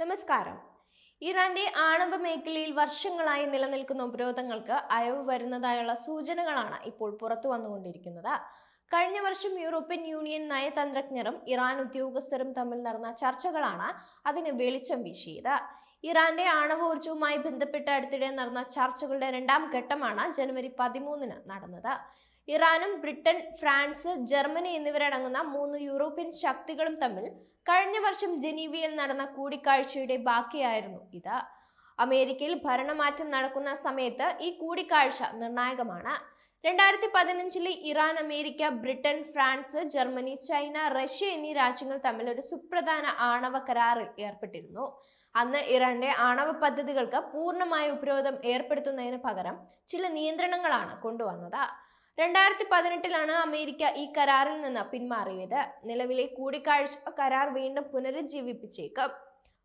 നമസ്കാരം. ഇറാന്റെ ആണവ മേഖലയിൽ വർഷങ്ങളായി നിലനിൽക്കുന്ന ഉപരോധങ്ങൾക്ക് അയവ് വരുന്നതായുള്ള സൂചനകളാണ് ഇപ്പോൾ പുറത്തു വന്നുകൊണ്ടിരിക്കുന്നത്. കഴിഞ്ഞ വർഷം യൂറോപ്യൻ യൂണിയൻ നയതന്ത്രജ്ഞരും ഇറാൻ ഉദ്യോഗസ്ഥരും തമ്മിൽ നടന്ന ചർച്ചകളാണ് അതിന് വെളിച്ചം വീശിയത്. ഇറാന്റെ ആണവോർജവുമായി ബന്ധപ്പെട്ട് അടുത്തിടെ നടന്ന ചർച്ചകളുടെ രണ്ടാം ഘട്ടമാണ് ജനുവരി പതിമൂന്നിന് നടന്നത്. ഇറാനും ബ്രിട്ടൻ ഫ്രാൻസ് ജർമ്മനി എന്നിവരടങ്ങുന്ന മൂന്ന് യൂറോപ്യൻ ശക്തികളും തമ്മിൽ കഴിഞ്ഞ വർഷം ജനീവയിൽ നടന്ന കൂടിക്കാഴ്ചയുടെ ബാക്കിയായിരുന്നു ഇത്. അമേരിക്കയിൽ ഭരണമാറ്റം നടക്കുന്ന സമയത്ത് ഈ കൂടിക്കാഴ്ച നിർണായകമാണ്. രണ്ടായിരത്തി പതിനഞ്ചിലെ Iran America Britain France Germany China Russia എന്നീ രാജ്യങ്ങൾ തമ്മിൽ ഒരു സുപ്രധാന ആണവ കരാറിൽ ഏർപ്പെട്ടിരുന്നു. അന്ന് ഇറാന്റെ ആണവ പദ്ധതികൾക്ക് പൂർണമായ ഉപരോധം ഏർപ്പെടുത്തുന്നതിന് പകരം ചില നിയന്ത്രണങ്ങളാണ് കൊണ്ടുവന്നത്. രണ്ടായിരത്തി പതിനെട്ടിലാണ് അമേരിക്ക ഈ കരാറിൽ നിന്ന് പിന്മാറിയത്. നിലവിലെ കൂടിക്കാഴ്ച കരാർ വീണ്ടും പുനരുജ്ജീവിപ്പിച്ചേക്കും.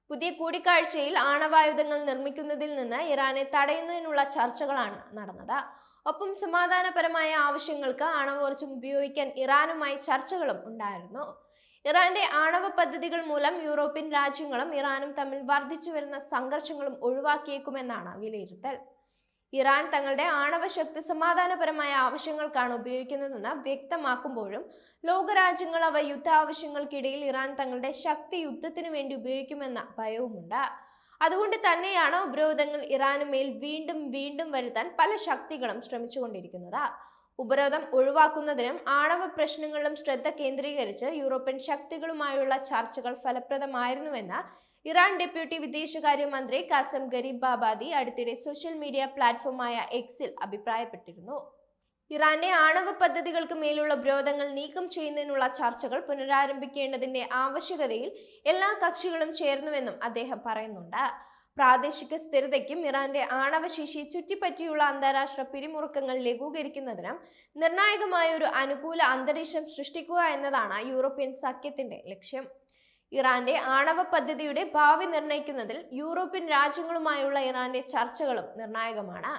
പുതിയ കൂടിക്കാഴ്ചയിൽ ആണവായുധങ്ങൾ നിർമ്മിക്കുന്നതിൽ നിന്ന് ഇറാനെ തടയുന്നതിനുള്ള ചർച്ചകളാണ് നടന്നത്. ഒപ്പം സമാധാനപരമായ ആവശ്യങ്ങൾക്ക് ആണവോർജം ഉപയോഗിക്കാൻ ഇറാനുമായി ചർച്ചകളും ഉണ്ടായിരുന്നു. ഇറാന്റെ ആണവ പദ്ധതികൾ മൂലം യൂറോപ്യൻ രാജ്യങ്ങളും ഇറാനും തമ്മിൽ വർദ്ധിച്ചു വരുന്ന സംഘർഷങ്ങളും ഒഴിവാക്കിയേക്കുമെന്നാണ് വിലയിരുത്തൽ. ഇറാൻ തങ്ങളുടെ ആണവശക്തി സമാധാനപരമായ ആവശ്യങ്ങൾക്കാണ് ഉപയോഗിക്കുന്നതെന്ന് വ്യക്തമാക്കുമ്പോഴും ലോകരാജ്യങ്ങൾ അവ യുദ്ധ ആവശ്യങ്ങൾക്കിടയിൽ ഇറാൻ തങ്ങളുടെ ശക്തി യുദ്ധത്തിന് വേണ്ടി ഉപയോഗിക്കുമെന്ന ഭയവുമുണ്ട്. അതുകൊണ്ട് തന്നെയാണ് ഉപരോധങ്ങൾ ഇറാന് മേൽ വീണ്ടും വീണ്ടും വരുത്താൻ പല ശക്തികളും ശ്രമിച്ചുകൊണ്ടിരിക്കുന്നത്. ഉപരോധം ഒഴിവാക്കുന്നതിനും ആണവ പ്രശ്നങ്ങളിലും ശ്രദ്ധ കേന്ദ്രീകരിച്ച് യൂറോപ്യൻ ശക്തികളുമായുള്ള ചർച്ചകൾ ഫലപ്രദമായിരുന്നുവെന്ന് ഇറാൻ ഡെപ്യൂട്ടി വിദേശകാര്യമന്ത്രി കാസം ഗരീബാബാദി അടുത്തിടെ സോഷ്യൽ മീഡിയ പ്ലാറ്റ്ഫോമായ എക്സിൽ അഭിപ്രായപ്പെട്ടിരുന്നു. ഇറാന്റെ ആണവ പദ്ധതികൾക്ക് മേലുള്ള ഉപരോധങ്ങൾ നീക്കം ചെയ്യുന്നതിനുള്ള ചർച്ചകൾ പുനരാരംഭിക്കേണ്ടതിന്റെ ആവശ്യകതയിൽ എല്ലാ കക്ഷികളും ചേർന്നുവെന്നും അദ്ദേഹം പറയുന്നുണ്ട്. പ്രാദേശിക സ്ഥിരതയ്ക്കും ഇറാന്റെ ആണവശേഷി ചുറ്റിപ്പറ്റിയുള്ള അന്താരാഷ്ട്ര പിരിമുറുക്കങ്ങൾ ലഘൂകരിക്കുന്നതിനും നിർണായകമായ ഒരു അനുകൂല അന്തരീക്ഷം സൃഷ്ടിക്കുക എന്നതാണ് യൂറോപ്യൻ സഖ്യത്തിന്റെ ലക്ഷ്യം. ഇറാന്റെ ആണവ പദ്ധതിയുടെ ഭാവി നിർണയിക്കുന്നതിൽ യൂറോപ്യൻ രാജ്യങ്ങളുമായുള്ള ഇറാന്റെ ചർച്ചകളും നിർണായകമാണ്.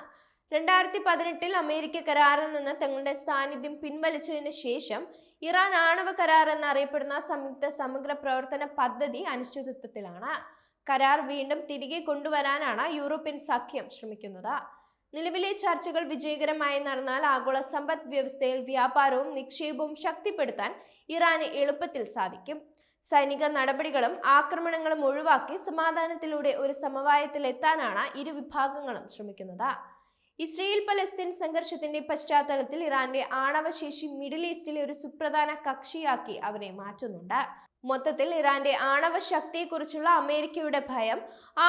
രണ്ടായിരത്തി പതിനെട്ടിൽ അമേരിക്ക കരാറിൽ നിന്ന് തങ്ങളുടെ സാന്നിധ്യം പിൻവലിച്ചതിന് ശേഷം ഇറാൻ ആണവ കരാർ എന്നറിയപ്പെടുന്ന സംയുക്ത സമഗ്ര പ്രവർത്തന പദ്ധതി അനിശ്ചിതത്വത്തിലാണ്. കരാർ വീണ്ടും തിരികെ കൊണ്ടുവരാനാണ് യൂറോപ്യൻ സഖ്യം ശ്രമിക്കുന്നത്. നിലവിലെ ചർച്ചകൾ വിജയകരമായി നടന്നാൽ ആഗോള സമ്പദ് വ്യവസ്ഥയിൽ വ്യാപാരവും നിക്ഷേപവും ശക്തിപ്പെടുത്താൻ ഇറാന് എളുപ്പത്തിൽ സാധിക്കും. സൈനിക നടപടികളും ആക്രമണങ്ങളും ഒഴിവാക്കി സമാധാനത്തിലൂടെ ഒരു സമവായത്തിൽ എത്താനാണ് ഇരു വിഭാഗങ്ങളും ശ്രമിക്കുന്നത്. ഇസ്രയേൽ പലസ്തീൻ സംഘർഷത്തിന്റെ പശ്ചാത്തലത്തിൽ ഇറാന്റെ ആണവശേഷി മിഡിൽ ഈസ്റ്റിലെ ഒരു സുപ്രധാന കക്ഷിയാക്കി അവരെ മാറ്റുന്നുണ്ട്. മൊത്തത്തിൽ ഇറാന്റെ ആണവ ശക്തിയെക്കുറിച്ചുള്ള അമേരിക്കയുടെ ഭയം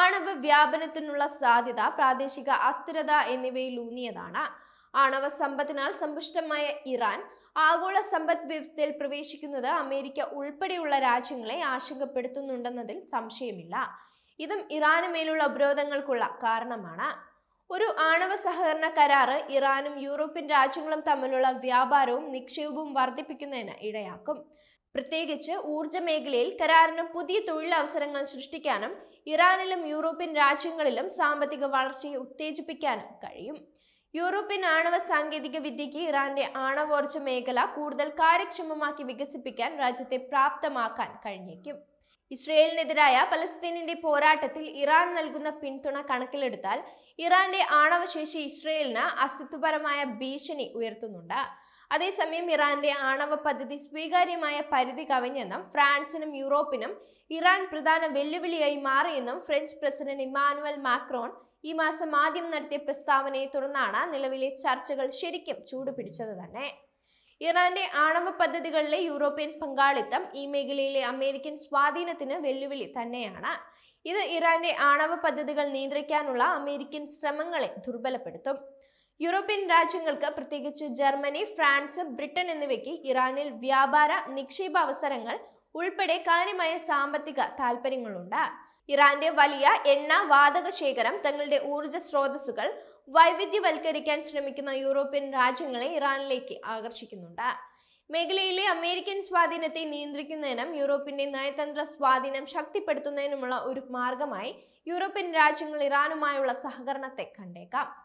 ആണവ വ്യാപനത്തിനുള്ള സാധ്യത പ്രാദേശിക അസ്ഥിരത എന്നിവയിൽ ഊന്നിയതാണ്. ആണവ സമ്പത്തിനാൽ സമ്പുഷ്ടമായ ഇറാൻ ആഗോള സമ്പദ് വ്യവസ്ഥയിൽ പ്രവേശിക്കുന്നത് അമേരിക്ക ഉൾപ്പെടെയുള്ള രാജ്യങ്ങളെ ആശങ്കപ്പെടുത്തുന്നുണ്ടെന്നതിൽ സംശയമില്ല. ഇതും ഇറാന് മേലുള്ള ഉപരോധങ്ങൾക്കുള്ള കാരണമാണ്. ഒരു ആണവ സഹകരണ കരാറ് ഇറാനും യൂറോപ്യൻ രാജ്യങ്ങളും തമ്മിലുള്ള വ്യാപാരവും നിക്ഷേപവും വർദ്ധിപ്പിക്കുന്നതിന് ഇടയാക്കും. പ്രത്യേകിച്ച് ഊർജ മേഖലയിൽ കരാറിന് പുതിയ തൊഴിലവസരങ്ങൾ സൃഷ്ടിക്കാനും ഇറാനിലും യൂറോപ്യൻ രാജ്യങ്ങളിലും സാമ്പത്തിക വളർച്ചയെ ഉത്തേജിപ്പിക്കാനും കഴിയും. യൂറോപ്യൻ ആണവ സാങ്കേതിക വിദ്യയ്ക്ക് ഇറാന്റെ ആണവോർജ മേഖല കൂടുതൽ കാര്യക്ഷമമാക്കി വികസിപ്പിക്കാൻ രാജ്യത്തെ പ്രാപ്തമാക്കാൻ കഴിഞ്ഞേക്കും. ഇസ്രയേലിനെതിരായ പലസ്തീനിന്റെ പോരാട്ടത്തിൽ ഇറാൻ നൽകുന്ന പിന്തുണ കണക്കിലെടുത്താൽ ഇറാന്റെ ആണവശേഷി ഇസ്രയേലിന് അസ്തിത്വപരമായ ഭീഷണി ഉയർത്തുന്നുണ്ട്. അതേസമയം ഇറാന്റെ ആണവ പദ്ധതി സ്വീകാര്യമായ പരിധി കവിഞ്ഞെന്നും ഫ്രാൻസിനും യൂറോപ്പിനും ഇറാൻ പ്രധാന വെല്ലുവിളിയായി മാറിയെന്നും ഫ്രഞ്ച് പ്രസിഡന്റ് ഇമാനുവൽ മാക്രോൺ ഈ മാസം ആദ്യം നടത്തിയ പ്രസ്താവനയെ തുടർന്നാണ് നിലവിലെ ചർച്ചകൾ ശരിക്കും ചൂടുപിടിച്ചത് തന്നെ. ഇറാന്റെ ആണവ പദ്ധതികളിലെ യൂറോപ്യൻ പങ്കാളിത്തം ഈ മേഖലയിലെ അമേരിക്കൻ സ്വാധീനത്തിന് വെല്ലുവിളി തന്നെയാണ്. ഇത് ഇറാന്റെ ആണവ പദ്ധതികൾ നിയന്ത്രിക്കാനുള്ള അമേരിക്കൻ ശ്രമങ്ങളെ ദുർബലപ്പെടുത്തും. യൂറോപ്യൻ രാജ്യങ്ങൾക്ക് പ്രത്യേകിച്ച് ജർമ്മനി ഫ്രാൻസ് ബ്രിട്ടൻ എന്നിവയ്ക്ക് ഇറാനിൽ വ്യാപാര നിക്ഷേപ അവസരങ്ങൾ ഉൾപ്പെടെ കാര്യമായ സാമ്പത്തിക താൽപ്പര്യങ്ങളുണ്ട്. ഇറാന്റെ വലിയ എണ്ണ വാതക ശേഖരം തങ്ങളുടെ ഊർജ സ്രോതസ്സുകൾ വൈവിധ്യവൽക്കരിക്കാൻ ശ്രമിക്കുന്ന യൂറോപ്യൻ രാജ്യങ്ങളെ ഇറാനിലേക്ക് ആകർഷിക്കുന്നുണ്ട്. മേഖലയിലെ അമേരിക്കൻ സ്വാധീനത്തെ നിയന്ത്രിക്കുന്നതിനും യൂറോപ്പിന്റെ നയതന്ത്ര സ്വാധീനം ശക്തിപ്പെടുത്തുന്നതിനുമുള്ള ഒരു മാർഗമായി യൂറോപ്യൻ രാജ്യങ്ങൾ ഇറാനുമായുള്ള സഹകരണത്തെ കണ്ടേക്കാം.